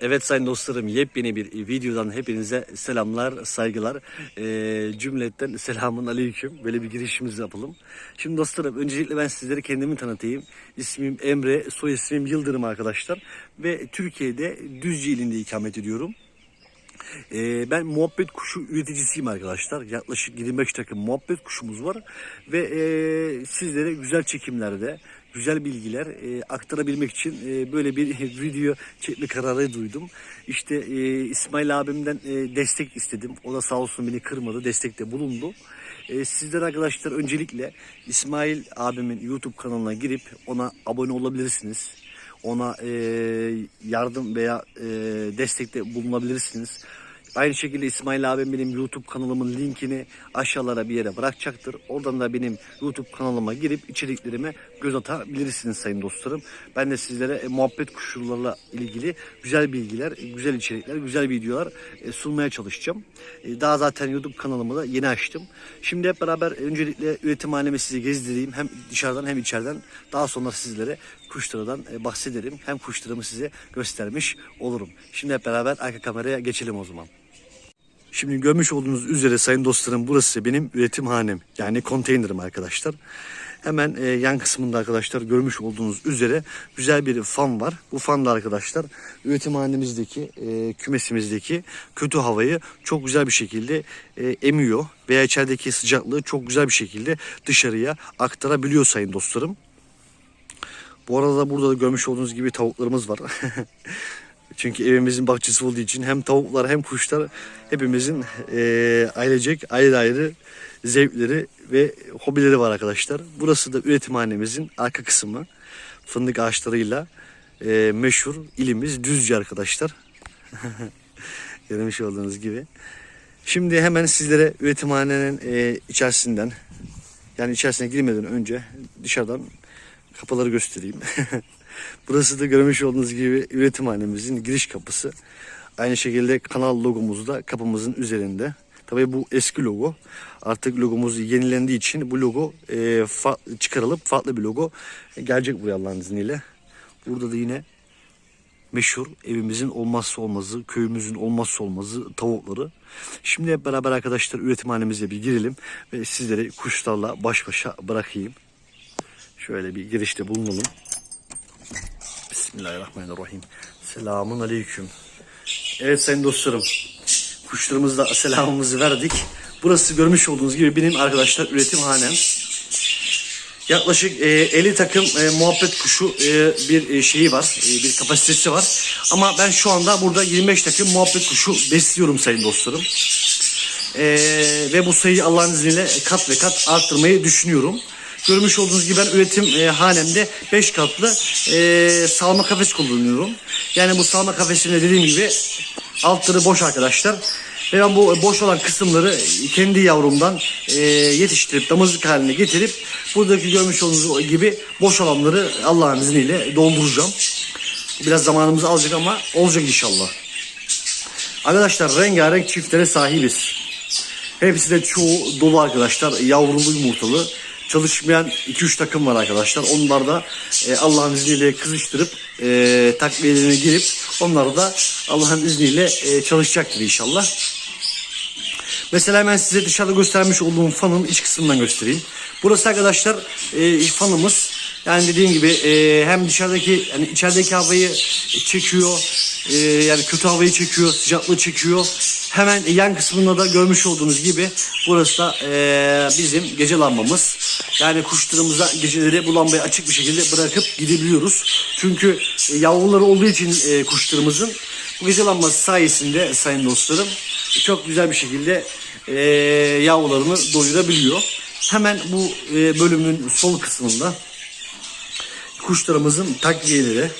Evet sayın dostlarım yepyeni bir videodan hepinize selamlar, saygılar. Ee, cümletten selamun aleyküm. Böyle bir girişimizi yapalım. Şimdi dostlarım öncelikle ben sizlere kendimi tanıtayım. İsmim Emre, soy ismim Yıldırım arkadaşlar. Ve Türkiye'de Düzce ilinde ikamet ediyorum. Ee, ben muhabbet kuşu üreticisiyim arkadaşlar. Yaklaşık 25 takım muhabbet kuşumuz var. Ve e, sizlere güzel çekimlerde, güzel bilgiler e, aktarabilmek için e, böyle bir video çekme kararı duydum. İşte e, İsmail abimden e, destek istedim. O da sağ olsun beni kırmadı, destekte bulundu. E, sizler arkadaşlar öncelikle İsmail abimin YouTube kanalına girip ona abone olabilirsiniz ona e, yardım veya e, destekte bulunabilirsiniz. Aynı şekilde İsmail abim benim YouTube kanalımın linkini aşağılara bir yere bırakacaktır. Oradan da benim YouTube kanalıma girip içeriklerime göz atabilirsiniz sayın dostlarım. Ben de sizlere e, muhabbet kuşlarla ilgili güzel bilgiler, güzel içerikler, güzel videolar e, sunmaya çalışacağım. E, daha zaten YouTube kanalımı da yeni açtım. Şimdi hep beraber öncelikle üretimhanemi sizi gezdireyim. Hem dışarıdan hem içeriden. Daha sonra sizlere kuşlardan e, bahsederim. Hem kuşlarımı size göstermiş olurum. Şimdi hep beraber arka kameraya geçelim o zaman. Şimdi görmüş olduğunuz üzere sayın dostlarım burası benim üretim hanem. Yani konteynerim arkadaşlar. Hemen e, yan kısmında arkadaşlar görmüş olduğunuz üzere güzel bir fan var. Bu fan da arkadaşlar üretimhanemizdeki, e, kümesimizdeki kötü havayı çok güzel bir şekilde e, emiyor. Veya içerideki sıcaklığı çok güzel bir şekilde dışarıya aktarabiliyor sayın dostlarım. Bu arada burada da görmüş olduğunuz gibi tavuklarımız var. Çünkü evimizin bahçesi olduğu için hem tavuklar hem kuşlar hepimizin eee ailecek ayrı ayrı zevkleri ve hobileri var arkadaşlar. Burası da üretimhanemizin arka kısmı. Fındık ağaçlarıyla eee, meşhur ilimiz Düzce arkadaşlar. Görmüş olduğunuz gibi. Şimdi hemen sizlere üretimhanenin eee, içerisinden yani içerisine girmeden önce dışarıdan kapıları göstereyim. Burası da görmüş olduğunuz gibi üretimhanemizin giriş kapısı. Aynı şekilde kanal logomuz da kapımızın üzerinde. Tabii bu eski logo. Artık logomuz yenilendiği için bu logo e, fa- çıkarılıp farklı bir logo gelecek buraya Allah'ın izniyle. Burada da yine meşhur evimizin olmazsa olmazı, köyümüzün olmazsa olmazı tavukları. Şimdi hep beraber arkadaşlar üretimhanemize bir girelim ve sizleri kuşlarla baş başa bırakayım. Şöyle bir girişte bulunalım. Bismillahirrahmanirrahim. Selamun aleyküm. Evet sayın dostlarım. Kuşlarımızla selamımızı verdik. Burası görmüş olduğunuz gibi benim arkadaşlar üretimhanem. Yaklaşık e, 50 takım e, muhabbet kuşu e, bir e, şeyi var, e, bir kapasitesi var. Ama ben şu anda burada 25 takım muhabbet kuşu besliyorum sayın dostlarım. E, ve bu sayıyı Allah'ın izniyle kat ve kat arttırmayı düşünüyorum. Görmüş olduğunuz gibi ben üretim e, hanemde 5 katlı e, salma kafes kullanıyorum. Yani bu salma kafesinde dediğim gibi altları boş arkadaşlar. Ve ben bu boş olan kısımları kendi yavrumdan e, yetiştirip damızlık haline getirip buradaki görmüş olduğunuz gibi boş olanları Allah'ın izniyle dolduracağım. Biraz zamanımız alacak ama olacak inşallah. Arkadaşlar rengarenk çiftlere sahibiz. Hepsi de çoğu dolu arkadaşlar. Yavrulu yumurtalı. Çalışmayan 2-3 takım var arkadaşlar. Onlar da e, Allah'ın izniyle kızıştırıp e, takviyelerine girip onlar da Allah'ın izniyle e, çalışacaktır inşallah. Mesela hemen size dışarıda göstermiş olduğum fanın iç kısmından göstereyim. Burası arkadaşlar e, fanımız. Yani dediğim gibi e, hem dışarıdaki yani içerideki havayı çekiyor. e, yani kötü havayı çekiyor, sıcaklığı çekiyor. Hemen yan kısmında da görmüş olduğunuz gibi burası da e, bizim gece lambamız. Yani kuşlarımıza geceleri bu lambayı açık bir şekilde bırakıp gidebiliyoruz. Çünkü e, yavruları olduğu için e, kuşlarımızın bu gece lambası sayesinde sayın dostlarım çok güzel bir şekilde e, yavrularını doyurabiliyor. Hemen bu e, bölümün sol kısmında kuşlarımızın takviyeleri,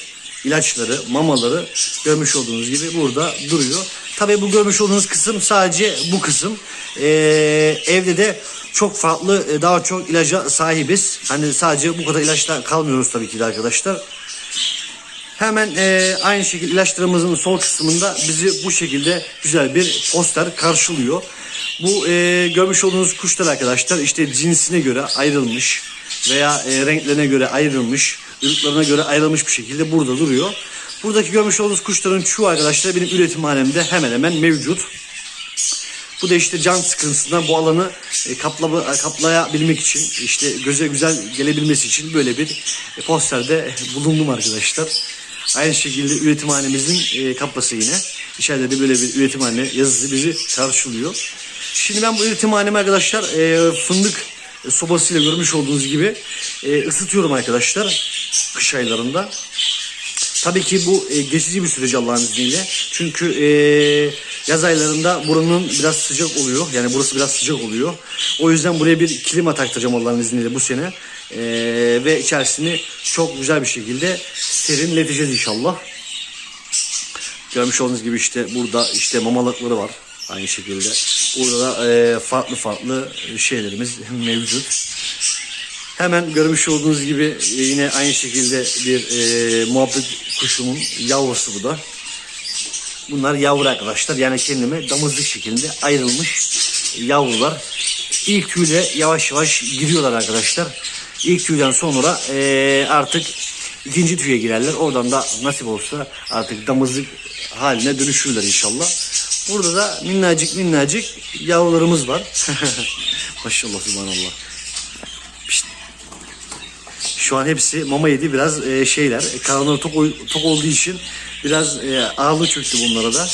ilaçları, mamaları görmüş olduğunuz gibi burada duruyor. Tabii bu görmüş olduğunuz kısım sadece bu kısım. Ee, evde de çok farklı, e, daha çok ilaca sahibiz. Hani sadece bu kadar ilaçla kalmıyoruz tabii ki de arkadaşlar. Hemen e, aynı şekilde ilaçlarımızın sol kısmında bizi bu şekilde güzel bir poster karşılıyor. Bu e, görmüş olduğunuz kuşlar arkadaşlar işte cinsine göre ayrılmış veya e, renklerine göre ayrılmış, ırklarına göre ayrılmış bir şekilde burada duruyor. Buradaki görmüş olduğunuz kuşların çoğu arkadaşlar benim üretim halimde hemen hemen mevcut. Bu da işte can sıkıntısından bu alanı e, kaplama, kaplayabilmek için işte göze güzel gelebilmesi için böyle bir e, posterde bulundum arkadaşlar. Aynı şekilde üretimhanemizin e, kaplası yine. İçeride de böyle bir üretimhane yazısı bizi karşılıyor. Şimdi ben bu üretimhanemi arkadaşlar fındık sobasıyla görmüş olduğunuz gibi ısıtıyorum arkadaşlar kış aylarında. Tabii ki bu e, geçici bir süreç Allah'ın izniyle. Çünkü e, yaz aylarında buranın biraz sıcak oluyor. Yani burası biraz sıcak oluyor. O yüzden buraya bir klima taktıracağım Allah'ın izniyle bu sene. E, ve içerisini çok güzel bir şekilde serinleteceğiz inşallah. Görmüş olduğunuz gibi işte burada işte mamalıkları var. Aynı şekilde. Burada da e, farklı farklı şeylerimiz mevcut. Hemen görmüş olduğunuz gibi yine aynı şekilde bir e, muhabbet kuşumun yavrusu bu da. Bunlar yavru arkadaşlar. Yani kendime damızlık şekilde ayrılmış yavrular. İlk tüyle yavaş yavaş giriyorlar arkadaşlar. İlk tüyden sonra e, artık ikinci tüye girerler. Oradan da nasip olsa artık damızlık haline dönüşürler inşallah. Burada da minnacık minnacık yavrularımız var. Maşallah subhanallah. Şu an hepsi mama yedi biraz e, şeyler. E, karnları tok, tok olduğu için biraz e, ağırlığı çöktü bunlara da.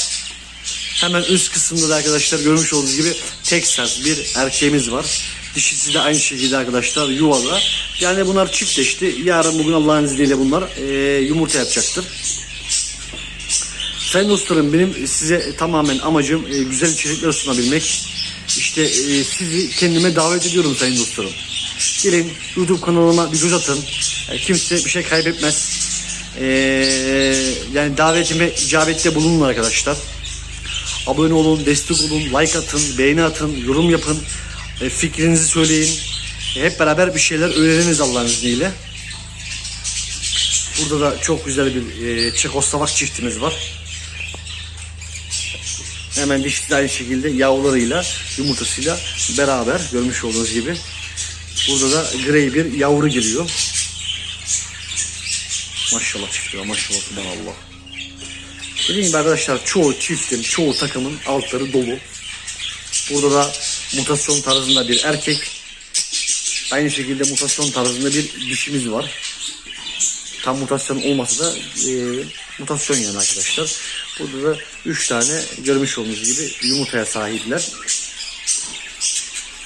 Hemen üst kısımda da arkadaşlar görmüş olduğunuz gibi Texas bir erkeğimiz var. Dişisi de aynı şekilde arkadaşlar yuvada. Yani bunlar çiftleşti. Yarın bugün Allah'ın izniyle bunlar e, yumurta yapacaktır. Sayın dostlarım benim size tamamen amacım e, güzel içerikler sunabilmek. İşte e, sizi kendime davet ediyorum sayın dostlarım. Gelin YouTube kanalıma bir göz atın. E, kimse bir şey kaybetmez. E, yani davetime icabette bulunun arkadaşlar. Abone olun, destek olun, like atın, beğeni atın, yorum yapın. E, fikrinizi söyleyin. E, hep beraber bir şeyler öğreniriz Allah'ın izniyle. Burada da çok güzel bir e, Çekoslovak çiftimiz var. Hemen dişli aynı şekilde yavrularıyla yumurtasıyla beraber görmüş olduğunuz gibi. Burada da grey bir yavru geliyor. Maşallah çiftler maşallah subhanallah. Dediğim gibi arkadaşlar çoğu çiftin, çoğu takımın altları dolu. Burada da mutasyon tarzında bir erkek. Aynı şekilde mutasyon tarzında bir dişimiz var. Tam mutasyon olmasa da e, mutasyon yani arkadaşlar. Burada da 3 tane görmüş olduğunuz gibi yumurtaya sahipler.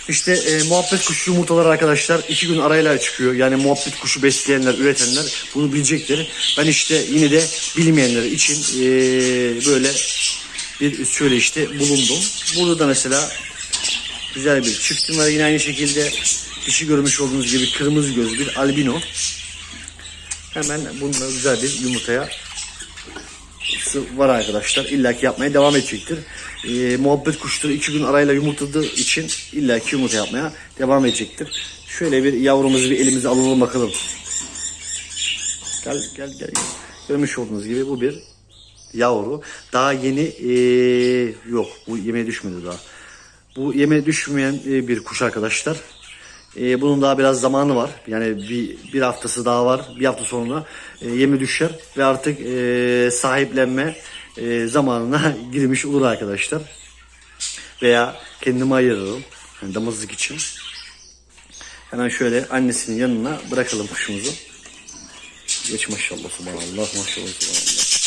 İşte e, muhabbet kuşu yumurtaları arkadaşlar iki gün arayla çıkıyor. Yani muhabbet kuşu besleyenler, üretenler bunu bilecekler. Ben işte yine de bilmeyenler için e, böyle bir söyleşte bulundum. Burada da mesela güzel bir çiftim var. Yine aynı şekilde dişi görmüş olduğunuz gibi kırmızı göz bir albino. Hemen bununla güzel bir yumurtaya var arkadaşlar. İlla ki yapmaya devam edecektir. Ee, muhabbet kuşları iki gün arayla yumurtladığı için illa ki yumurta yapmaya devam edecektir. Şöyle bir yavrumuzu bir elimize alalım bakalım. Gel gel gel. Görmüş olduğunuz gibi bu bir yavru. Daha yeni ee, yok bu yemeğe düşmedi daha. Bu yemeğe düşmeyen e, bir kuş arkadaşlar. E, bunun daha biraz zamanı var. Yani bir, bir haftası daha var. Bir hafta sonra e, yemi düşer ve artık e, sahiplenme e, zamanına girmiş olur arkadaşlar. Veya kendimi ayırırım. Yani damızlık için. Hemen şöyle annesinin yanına bırakalım kuşumuzu. Geç maşallah subhanallah maşallah subhanallah.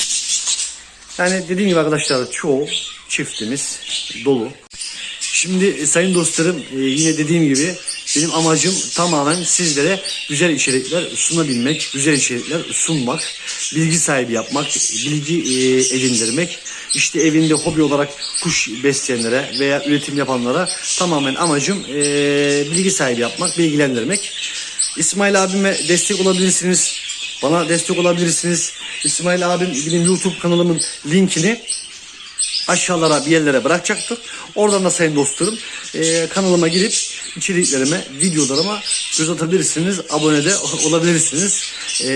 Yani dediğim gibi arkadaşlar çoğu çiftimiz dolu. Şimdi e, sayın dostlarım e, yine dediğim gibi benim amacım tamamen sizlere güzel içerikler sunabilmek, güzel içerikler sunmak, bilgi sahibi yapmak, bilgi e, edindirmek. İşte evinde hobi olarak kuş besleyenlere veya üretim yapanlara tamamen amacım e, bilgi sahibi yapmak, bilgilendirmek. İsmail abime destek olabilirsiniz. Bana destek olabilirsiniz. İsmail abim benim YouTube kanalımın linkini aşağılara bir yerlere bırakacaktır. Oradan da sayın dostlarım e, kanalıma girip içeriklerime, videolarıma göz atabilirsiniz. Abone de olabilirsiniz. E,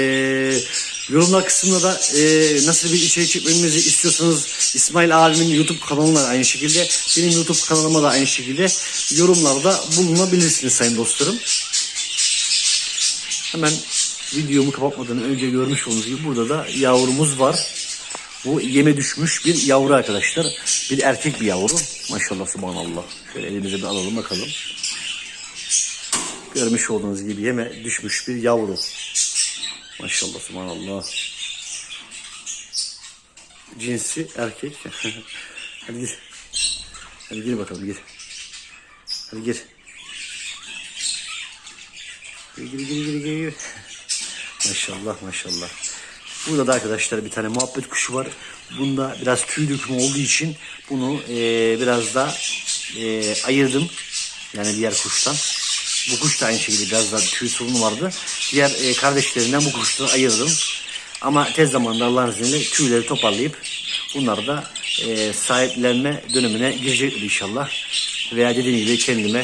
yorumlar kısmında da e, nasıl bir içerik çekmemizi istiyorsanız İsmail abimin YouTube kanalına da aynı şekilde benim YouTube kanalıma da aynı şekilde yorumlarda bulunabilirsiniz sayın dostlarım. Hemen videomu kapatmadan önce görmüş olduğunuz gibi burada da yavrumuz var. Bu yeme düşmüş bir yavru arkadaşlar. Bir erkek bir yavru. Maşallah subhanallah. Şöyle elimize bir alalım bakalım. Görmüş olduğunuz gibi yeme düşmüş bir yavru. Maşallah subhanallah. Cinsi erkek. Hadi gir. Hadi gir bakalım gir. Hadi gir. Gir gir gir gir gir. Maşallah maşallah. Burada da arkadaşlar bir tane muhabbet kuşu var. Bunda biraz tüy dökümü olduğu için bunu eee, biraz da eee, ayırdım. Yani diğer kuştan. Bu kuş da aynı şekilde biraz daha tüy sorunu vardı. Diğer eee, kardeşlerinden bu kuşları ayırdım. Ama tez zamanda Allah'ın izniyle tüyleri toparlayıp bunlar da eee, sahiplenme dönemine girecekler inşallah. Veya dediğim gibi kendime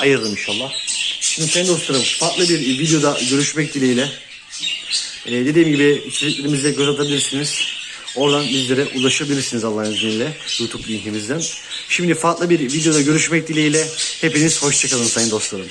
ayırdım inşallah. Şimdi sayın dostlarım farklı bir videoda görüşmek dileğiyle. Ee, dediğim gibi içeriklerimize göz atabilirsiniz. Oradan bizlere ulaşabilirsiniz Allah'ın izniyle YouTube linkimizden. Şimdi farklı bir videoda görüşmek dileğiyle hepiniz hoşçakalın sayın dostlarım.